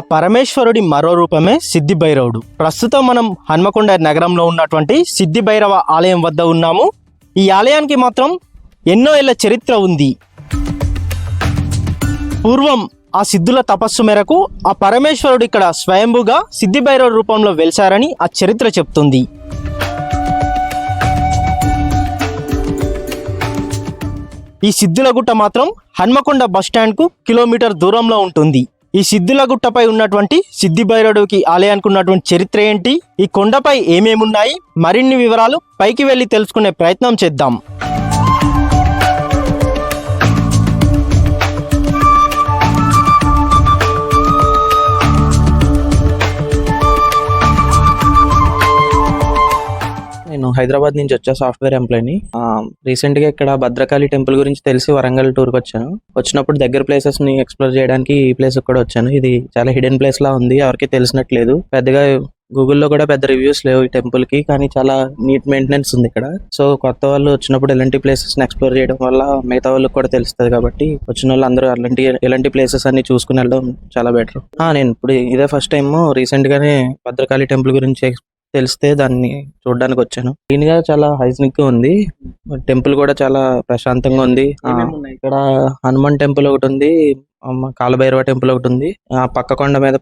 ఆ పరమేశ్వరుడి మరో రూపమే సిద్ధి భైరవుడు ప్రస్తుతం మనం హన్మకొండ నగరంలో ఉన్నటువంటి సిద్ధి భైరవ ఆలయం వద్ద ఉన్నాము. ఈ ఆలయానికి మాత్రం ఎన్నో ఏళ్ళ చరిత్ర ఉంది. పూర్వం ఆ సిద్ధుల తపస్సు మేరకు ఆ పరమేశ్వరుడు ఇక్కడ స్వయంభుగా సిద్ధి భైరవ రూపంలో వెలిశారని ఆ చరిత్ర చెప్తుంది. ఈ సిద్ధులగుట్ట మాత్రం హన్మకొండ బస్టాండ్కు కిలోమీటర్ దూరంలో ఉంటుంది. ఈ సిద్ధులగుట్టపై ఉన్నటువంటి సిద్ధి భైరవుడికి ఆలయానికి ఉన్నటువంటి చరిత్ర ఏంటి? ఈ కొండపై ఏమేమున్నాయి? మరిన్ని వివరాలు పైకి వెళ్ళి తెలుసుకునే ప్రయత్నం చేద్దాం. నేను హైదరాబాద్ నుంచి వచ్చా సాఫ్ట్వేర్ ఎంప్లాయీని. రీసెంట్గా ఇక్కడ భద్రకాళి టెంపుల్ గురించి తెలిసి వరంగల్ టూర్కి వచ్చాను. వచ్చినప్పుడు దగ్గర ప్లేసెస్ని ఎక్స్ప్లోర్ చేయడానికి ఈ ప్లేస్ కూడా వచ్చాను. ఇది చాలా హిడెన్ ప్లేస్ లా ఉంది ఎవరికి తెలిసినట్లేదు. పెద్దగా గూగుల్లో కూడా పెద్ద రివ్యూస్ లేవు ఈ టెంపుల్కి కానీ చాలా నీట్ మెయింటెనెన్స్ ఉంది ఇక్కడ. సో కొత్త వాళ్ళు వచ్చినప్పుడు ఎలాంటి ప్లేసెస్ని ఎక్స్ప్లోర్ చేయడం వల్ల మిగతా వాళ్ళకి కూడా తెలుస్తుంది కాబట్టి వచ్చిన వాళ్ళు అందరూ అలాంటి ఎలాంటి ప్లేసెస్ అన్ని చూసుకుని వెళ్ళడం చాలా బెటర్. నేను ఇప్పుడు ఇదే ఫస్ట్ టైం రీసెంట్ గానే భద్రకాళి టెంపుల్ గురించి తెలిస్తే దాన్ని చూడడానికి వచ్చాను క్లీన్గా చాలా హైజీనిక్గా ఉంది. టెంపుల్ కూడా చాలా ప్రశాంతంగా ఉంది. ఆ, ఇక్కడ హనుమాన్ టెంపుల్ ఒకటి ఉంది. కాలభైరవ టెంపుల్ ఒకటి ఉంది. ఆ పక్క కొండ మీద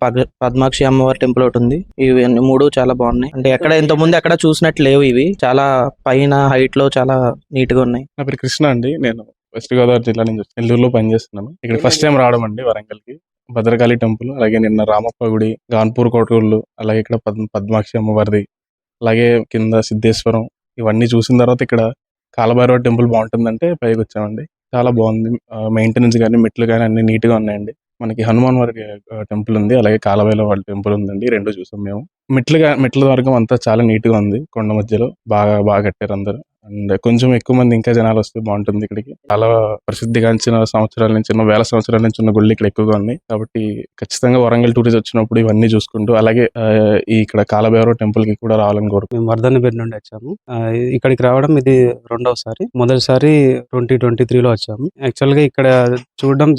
పద్మాక్షి అమ్మవారి టెంపుల్ ఒకటి ఉంది. ఇవి మూడు చాలా బాగున్నాయి. అంటే ఎక్కడ ఇంత ముందు ఎక్కడ చూసినట్టు లేవు ఇవి. చాలా పైన హైట్లో చాలా నీట్గా ఉన్నాయి. నా పేరు కృష్ణ అండి. నేను వెస్ట్ గోదావరి జిల్లా నుంచి నెల్లూరులో పనిచేస్తున్నాను. ఇక్కడ ఫస్ట్ టైం రావడం అండి వరంగల్కి భద్రకాళి టెంపుల్ అలాగే నిన్న రామప్ప గుడి గాన్పూర్ కోటూళ్ళు అలాగే ఇక్కడ పద్మ పద్మాక్షి అమ్మవారిది అలాగే కింద సిద్ధేశ్వరం ఇవన్నీ చూసిన తర్వాత ఇక్కడ కాలభైరవ టెంపుల్ బాగుంటుందంటే పైకి వచ్చామండి చాలా బాగుంది. మెయింటెనెన్స్ కానీ మెట్లు కానీ అన్ని నీట్గా ఉన్నాయండి. మనకి హనుమాన్ వారి టెంపుల్ ఉంది అలాగే కాలభైరవ వాళ్ళ టెంపుల్ ఉందండి రెండు చూసాం మేము. మెట్లుగా మెట్ల మార్గం అంతా చాలా నీట్గా ఉంది కొండ మధ్యలో బాగా బాగా కట్టారు అందరూ. అండ్ కొంచెం ఎక్కువ మంది ఇంకా జనాలు వస్తే బాగుంటుంది ఇక్కడికి. చాలా ప్రసిద్ధిగాంచిన సంవత్సరాల నుంచి ఉన్న వేల సంవత్సరాల నుంచి ఉన్న గుళ్ళు ఇక్కడ ఎక్కువగా ఉన్నాయి. కాబట్టి ఖచ్చితంగా వరంగల్ టూరిస్ట్ వచ్చినప్పుడు ఇవన్నీ చూసుకుంటూ అలాగే ఈ ఇక్కడ కాలభైరవ టెంపుల్కి కూడా రావాలని కోరుకు మేము వర్ధన్నపేట నుండి వచ్చాము. ఇక్కడికి రావడం ఇది రెండవసారి. మొదటిసారి ట్వంటీ ట్వంటీ త్రీలో వచ్చాము. యాక్చువల్గా ఇక్కడ చూడడం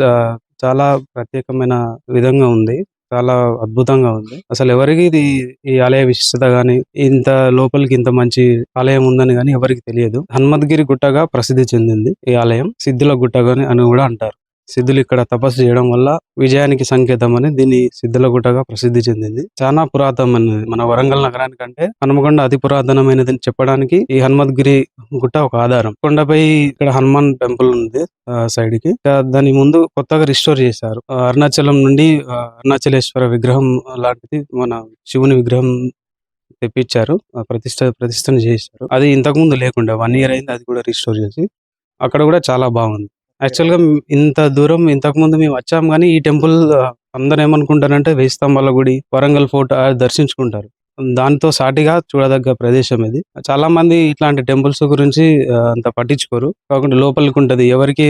చాలా ప్రత్యేకమైన విధంగా ఉంది. చాలా అద్భుతంగా ఉంది. అసలు ఎవరికి ఇది ఈ ఆలయ విశిష్టత గాని ఇంత లోపలికి ఇంత మంచి ఆలయం ఉందని గాని ఎవరికి తెలియదు. హనుమద్గిరి గుట్టగా ప్రసిద్ధి చెందింది ఈ ఆలయం. సిద్ధుల గుట్టగా అని కూడా అంటారు. సిద్ధులు ఇక్కడ తపస్సు చేయడం వల్ల విజయానికి సంకేతం అని దీన్ని సిద్ధుల గుట్టగా ప్రసిద్ధి చెందింది. చాలా పురాతనమైనది. మన వరంగల్ నగరానికంటే హనుమకొండ అతి పురాతనమైనది అని చెప్పడానికి ఈ హనుమద్గిరి గుట్ట ఒక ఆధారం. కొండపై ఇక్కడ హనుమాన్ టెంపుల్ ఉంది ఆ, సైడ్కి దాని ముందు కొత్తగా రిస్టోర్ చేశారు. అరుణాచలం నుండి అరుణాచలేశ్వర విగ్రహం లాంటిది మన శివుని విగ్రహం తెప్పించారు. ఆ, ప్రతిష్ట ప్రతిష్టను చేశారు. అది ఇంతకు ముందు లేకుండా వన్ ఇయర్ అయింది అది కూడా రిస్టోర్ చేసి. అక్కడ కూడా చాలా బాగుంది. యాక్చువల్గా ఇంత దూరం ఇంతకు ముందు మేము వచ్చాం కానీ ఈ టెంపుల్ అందరూ ఏమనుకుంటారంటే వెయ్యి స్తంభాల గుడి వరంగల్ ఫోర్ట్ దర్శించుకుంటారు. దాంతో సాటిగా చూడదగ్గ ప్రదేశం ఇది. చాలా మంది ఇట్లాంటి టెంపుల్స్ గురించి అంత పట్టించుకోరు. కాకుండా లోపలికి ఉంటది ఎవరికి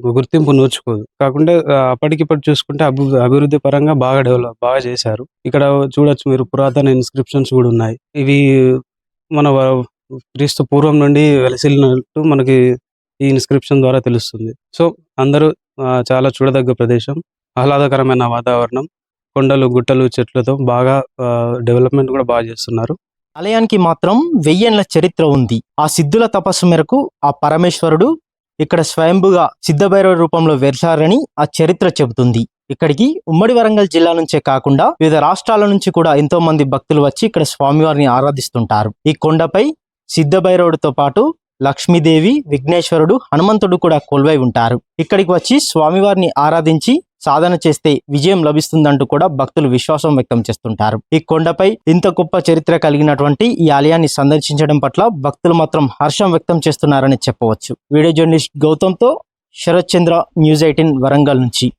గుర్తింపు నోచుకోదు. కాకుండా ఆ, అప్పటికిప్పటి చూసుకుంటే అభి అభివృద్ధి పరంగా బాగా డెవలప్ బాగా చేశారు. ఇక్కడ చూడొచ్చు మీరు పురాతన ఇన్స్క్రిప్షన్స్ కూడా ఉన్నాయి. ఇవి మన క్రీస్తు పూర్వం నుండి వెలసిల్లినట్టు మనకి ఈ ఇన్స్క్రిప్షన్ ద్వారా తెలుస్తుంది. సో అందరూ ఆ, చాలా చూడదగ్గ ప్రదేశం. ఆహ్లాదకరమైన వాతావరణం. కొండలు గుట్టలు చెట్లతో బాగా డెవలప్మెంట్ కూడా బాగా చేస్తున్నారు. ఆలయానికి మాత్రం వెయ్యేళ్ళ చరిత్ర ఉంది. ఆ సిద్ధుల తపస్సు మేరకు ఆ పరమేశ్వరుడు ఇక్కడ స్వయంభుగా సిద్ధభైరవ రూపంలో వెలిశారని ఆ చరిత్ర చెబుతుంది. ఇక్కడికి ఉమ్మడి వరంగల్ జిల్లా నుంచే కాకుండా వివిధ రాష్ట్రాల నుంచి కూడా ఎంతో మంది భక్తులు వచ్చి ఇక్కడ స్వామివారిని ఆరాధిస్తుంటారు. ఈ కొండపై సిద్ధభైరవుడితో పాటు లక్ష్మీదేవి విఘ్నేశ్వరుడు హనుమంతుడు కూడా కొలువై ఉంటారు. ఇక్కడికి వచ్చి స్వామివారిని ఆరాధించి సాధన చేస్తే విజయం లభిస్తుందంటూ కూడా భక్తులు విశ్వాసం వ్యక్తం చేస్తుంటారు. ఈ కొండపై ఇంత గొప్ప చరిత్ర కలిగినటువంటి ఈ ఆలయాన్ని సందర్శించడం పట్ల భక్తులు మాత్రం హర్షం వ్యక్తం చేస్తున్నారని చెప్పవచ్చు. వీడియో జర్నలిస్ట్ గౌతమ్తో శరత్ చంద్ర న్యూస్ ఎయిటీన్ వరంగల్ నుంచి.